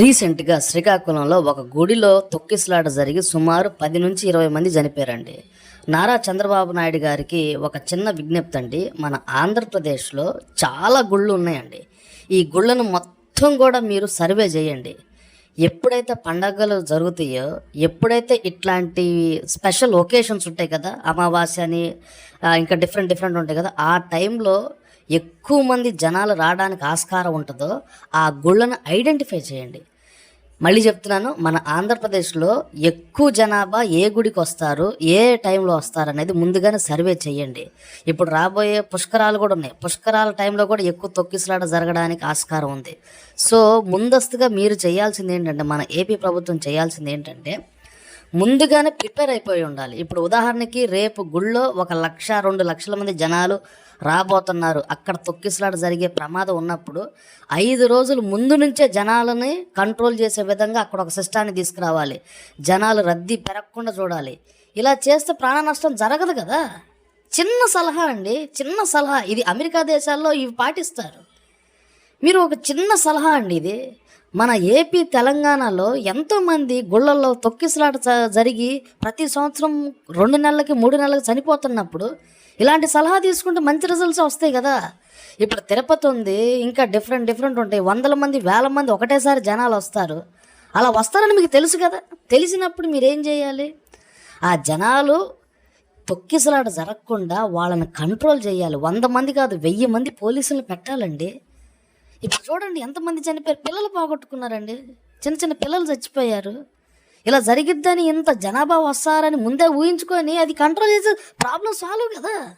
రీసెంట్గా శ్రీకాకుళంలో ఒక గుడిలో తొక్కిసలాట జరిగి సుమారు పది నుంచి ఇరవై మంది చనిపోయారండి. నారా చంద్రబాబు నాయుడు గారికి ఒక చిన్న విజ్ఞప్తి అండి. మన ఆంధ్రప్రదేశ్లో చాలా గుళ్ళు ఉన్నాయండి. ఈ గుళ్ళను మొత్తం కూడా మీరు సర్వే చేయండి. ఎప్పుడైతే పండగలు జరుగుతాయో ఎప్పుడైతే ఇట్లాంటి స్పెషల్ ఒకేషన్స్ ఉంటాయి కదా అమావాస్య అని ఇంకా డిఫరెంట్ డిఫరెంట్ ఉంటాయి కదా ఆ టైంలో ఎక్కువ మంది జనాలు రావడానికి ఆస్కారం ఉంటుందో ఆ గుళ్ళను ఐడెంటిఫై చేయండి. మళ్ళీ చెప్తున్నాను మన ఆంధ్రప్రదేశ్లో ఎక్కువ జనాభా ఏ గుడికి వస్తారు ఏ టైంలో వస్తారు అనేది ముందుగానే సర్వే చేయండి. ఇప్పుడు రాబోయే పుష్కరాలు కూడా ఉన్నాయి. పుష్కరాల టైంలో కూడా ఎక్కువ తొక్కిసలాట జరగడానికి ఆస్కారం ఉంది. సో ముందస్తుగా మీరు చేయాల్సింది ఏంటంటే మన ఏపీ ప్రభుత్వం చేయాల్సింది ఏంటంటే ముందుగానే ప్రిపేర్ అయిపోయి ఉండాలి. ఇప్పుడు ఉదాహరణకి రేపు గుళ్ళో ఒక లక్ష రెండు లక్షల మంది జనాలు రాబోతున్నారు. అక్కడ తొక్కిసలాట జరిగే ప్రమాదం ఉన్నప్పుడు ఐదు రోజులు ముందు నుంచే జనాలని కంట్రోల్ చేసే విధంగా అక్కడ ఒక సిస్టాన్ని తీసుకురావాలి. జనాలు రద్దీ పెరగకుండా చూడాలి. ఇలా చేస్తే ప్రాణ నష్టం జరగదు కదా? చిన్న సలహా అండి. చిన్న సలహా. ఇది అమెరికా దేశాల్లో ఇవి పాటిస్తారు. మీరు ఒక చిన్న సలహా అండి ఇది. మన ఏపీ తెలంగాణలో ఎంతోమంది గుళ్ళల్లో తొక్కిసలాట జరిగి ప్రతి సంవత్సరం రెండు నెలలకి మూడు నెలలకి చనిపోతున్నప్పుడు ఇలాంటి సలహా తీసుకుంటే మంచి రిజల్ట్స్ వస్తాయి కదా. ఇప్పుడు తిరుపతి ఉంది ఇంకా డిఫరెంట్ డిఫరెంట్ ఉంటాయి. వందల మంది వేల మంది ఒకటేసారి జనాలు వస్తారు. అలా వస్తారని మీకు తెలుసు కదా. తెలిసినప్పుడు మీరేం చేయాలి? ఆ జనాలు తొక్కిసలాట జరగకుండా వాళ్ళని కంట్రోల్ చేయాలి. వంద మంది కాదు వెయ్యి మంది పోలీసులు పెట్టాలండి. ఇప్పుడు చూడండి ఎంతమంది చనిపోయారు. పిల్లలు పోగొట్టుకున్నారండి. చిన్న చిన్న పిల్లలు చచ్చిపోయారు. ఇలా జరిగిద్దని ఇంత జనాభా వస్తారని ముందే ఊహించుకొని అది కంట్రోల్ చేసి ప్రాబ్లం సాల్వ్ కదా.